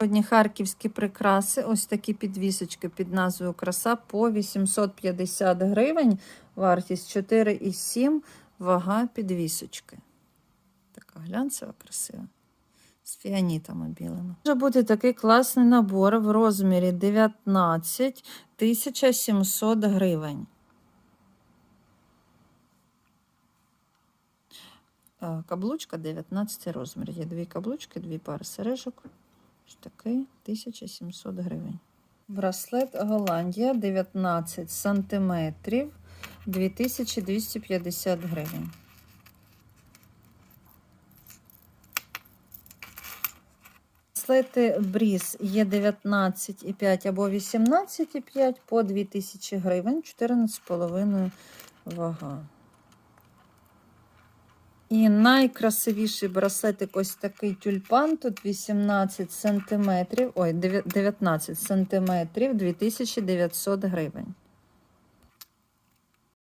Сьогодні харківські прикраси, ось такі підвісочки під назвою Краса по 850 гривень. Вартість 4,7, вага підвісочки. Така глянцева, красива. З фіанітами білими. Може бути такий класний набор в розмірі 19 1700 гривень. Е, Каблучка 19 розмір. Є дві каблучки, дві пари сережок. Ось такий 1700 гривень. Браслет Голландія 19 сантиметрів 2250 гривень. Браслети Бріз є 19,5 або 18,5 по 2000 гривень, 14,5 вага. І найкрасивіший браслетик ось такий тюльпан. Тут 18 сантиметрів, ой, 19 сантиметрів, 2900 гривень.